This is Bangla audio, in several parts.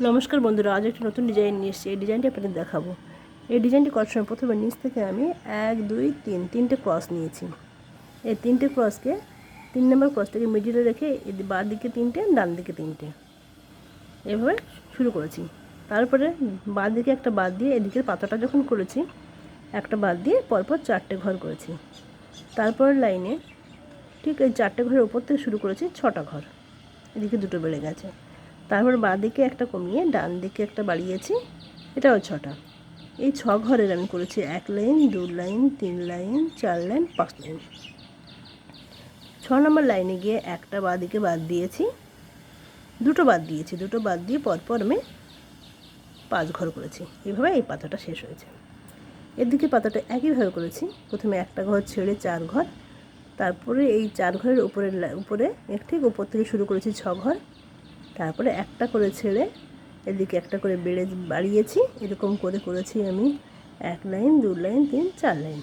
নমস্কার বন্ধুরা, আজ একটা নতুন ডিজাইন নিয়ে এসেছি। এই ডিজাইনটি আপনাদের দেখাবো। এই ডিজাইনটি করার সময় প্রথমে নিচ থেকে আমি এক, দুই, তিন, তিনটে ক্রস নিয়েছি। এই তিনটে ক্রসকে তিন নম্বর ক্রস থেকে মিডিলে রেখে বাঁ দিকে তিনটে, ডান দিকে তিনটে। এভাবে শুরু করেছি। তারপরে বাঁ দিকে একটা বাদ দিয়ে এদিকের পাতাটা যখন করেছি, একটা বাদ দিয়ে পরপর চারটে ঘর করেছি। তারপর লাইনে ঠিক এই চারটে ঘরের উপর থেকে শুরু করেছি ছটা ঘর। এদিকে দুটো বেড়ে গেছে। তারপর বাঁ দিকে একটা কমিয়ে ডান দিকে একটা বাড়িয়েছি। এটাও ছটা। এই ছ ঘরের আমি করেছি। এক লাইন, দু লাইন, তিন লাইন, চার লাইন, পাঁচ লাইন। ছ নম্বর লাইনে গিয়ে একটা বাঁ দিকে বাদ দিয়েছি। দুটো বাদ দিয়েছি। দুটো বাদ দিয়ে পরপর আমি পাঁচ ঘর করেছি। এইভাবে এই পাতাটা শেষ হয়েছে। এদিকে পাতাটা একইভাবে করেছি। প্রথমে একটা ঘর ছেড়ে চার ঘর। তারপরে এই চার ঘরের উপরে উপরে ঠিক উপর থেকে শুরু করেছি ছ ঘর। তারপরে একটা করে ছেড়ে এদিকে একটা করে বেড়ে বাড়িয়েছি। এরকম করে করেছি আমি। এক লাইন, দু লাইন, তিন, চার লাইন।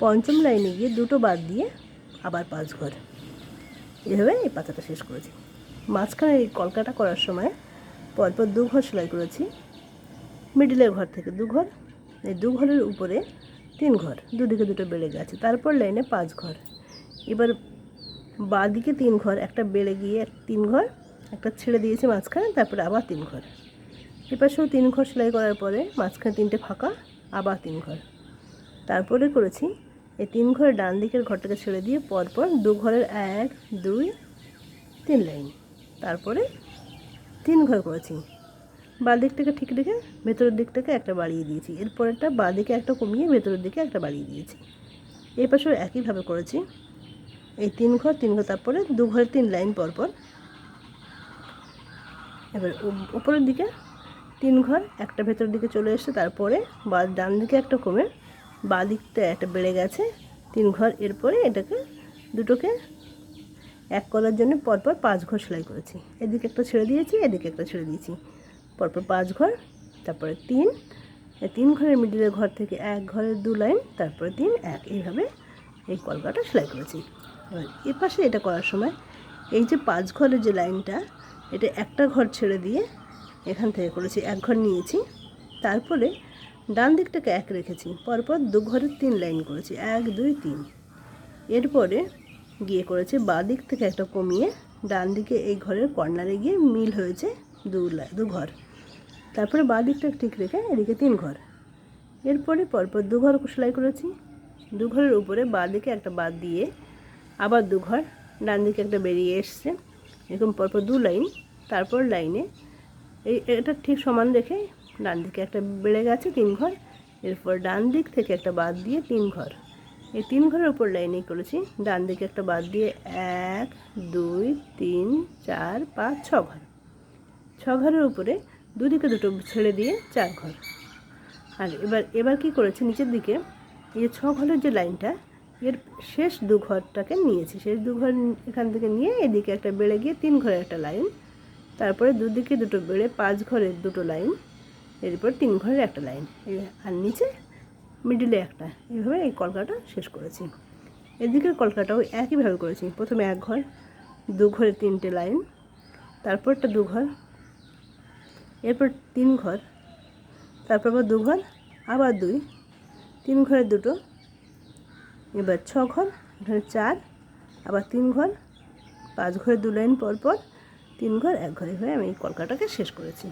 পঞ্চম লাইনে গিয়ে দুটো বাদ দিয়ে আবার পাঁচ ঘর। এভাবে এই পাতাটা শেষ করেছি। মাঝখানে এই কলকাটা করার সময় পরপর দু ঘর সেলাই করেছি। মিডিলের ঘর থেকে দু ঘর, এই দু ঘরের উপরে তিন ঘর, দুদিকে দুটো বেড়ে গেছে। তারপর লাইনে পাঁচ ঘর। এবার বাঁ দিকে তিন ঘর, একটা বেড়ে গিয়ে তিন ঘর একটা ছেড়ে দিয়েছি মাঝখানে, তারপরে আবার তিন ঘর। এপাশেও তিন ঘর সেলাই করার পরে মাঝখানে তিনটে ফাঁকা, আবার তিন ঘর। তারপরে করেছি এই তিন ঘরের ডান দিকের ঘরটাকে ছেড়ে দিয়ে পরপর দু ঘরের এক, দুই, তিন লাইন। তারপরে তিন ঘর করেছি। বাঁ দিকটাকে ঠিক রেখে ভেতরের দিকটাকে একটা বাড়িয়ে দিয়েছি। এরপরেরটা বাঁ দিকে একটা কমিয়ে ভেতরের দিকে একটা বাড়িয়ে দিয়েছি। এই একইভাবে করেছি। এই তিন ঘর তিন ঘর, তারপরে দু ঘরের তিন লাইন পরপর এবার উপরের দিকে তিন ঘর, একটা ভেতরের দিকে চলে এসছে, তারপরে বা ডান দিকে একটা কমে বা দিকটা একটা বেড়ে গেছে, তিন ঘর। এরপরে এটাকে দুটোকে এক করার জন্য পরপর পাঁচ ঘর সেলাই করেছি। এদিকে একটা ছেড়ে দিয়েছি, এদিকে একটা ছেড়ে দিয়েছি। পরপর পাঁচ ঘর, তারপরে তিন। তিন ঘরের মিডিলের ঘর থেকে এক ঘরের দু লাইন, তারপরে তিন, এক। এইভাবে এই কলকাটা সেলাই করেছি। এবার এ পাশে এটা করার সময় এই যে পাঁচ ঘরের যে লাইনটা এটা একটা ঘর ছেড়ে দিয়ে এখান থেকে করেছি, এক ঘর নিয়েছি। তারপরে ডান দিকটাকে এক রেখেছি, পরপর দু ঘরের তিন লাইন করেছি, এক, দুই, তিন। এরপরে গিয়ে করেছে বাঁ দিক থেকে একটা কমিয়ে ডান দিকে এই ঘরের কর্নারে গিয়ে মিল হয়েছে দু দু ঘর। তারপরে বাঁ দিকটা ঠিক রেখে এদিকে তিন ঘর। এরপরে পরপর দু ঘর সেলাই করেছি, দু ঘরের উপরে বাঁ দিকে একটা বাদ দিয়ে আবার দু ঘর, ডান দিকে একটা বেরিয়ে এসছে। এরকম পরপর দু লাইন, তারপর লাইনে। এই, এটা ঠিক সমান রেখে ডান দিকে একটা বেড়ে গেছে তিন ঘর, এরপর ডান দিক থেকে একটা বাদ দিয়ে তিন ঘর। এই তিন ঘরের উপর লাইনেই করেছি, ডান দিকে একটা বাদ দিয়ে এক, দুই, তিন, চার, পাঁচ, ছ ঘর। ছ ঘরের উপরে দুদিকে দুটো ছেড়ে দিয়ে চার ঘর। আর এবার এবার কি করেছি নিচের দিকে? এই যে ছ ঘরের যে লাইনটা এর শেষ দু ঘরটাকে নিয়েছি। শেষ দু ঘর এখান থেকে নিয়ে এদিকে একটা বেড়ে গিয়ে তিন ঘরে একটা লাইন। তারপরে দুদিকে দুটো বেড়ে পাঁচ ঘরের দুটো লাইন। এরপর তিন ঘরের একটা লাইন। আর নিচে মিডিলে একটা। এইভাবে এই কলকাটা শেষ করেছি। এদিকের কলকাটাও একইভাবে করেছি। প্রথমে এক ঘর, দু ঘরে তিনটে লাইন, তারপরটা দু ঘর, এরপর তিন ঘর, তারপর আবার দু ঘর, আবার দুই, তিন ঘরে দুটো এবার ছ ঘর এখানে চার, আবার তিন ঘর পাঁচ ঘরে দু লাইন পর পর তিন ঘর, এক ঘরে হয়ে আমি এই কলকাটাকে শেষ করেছি।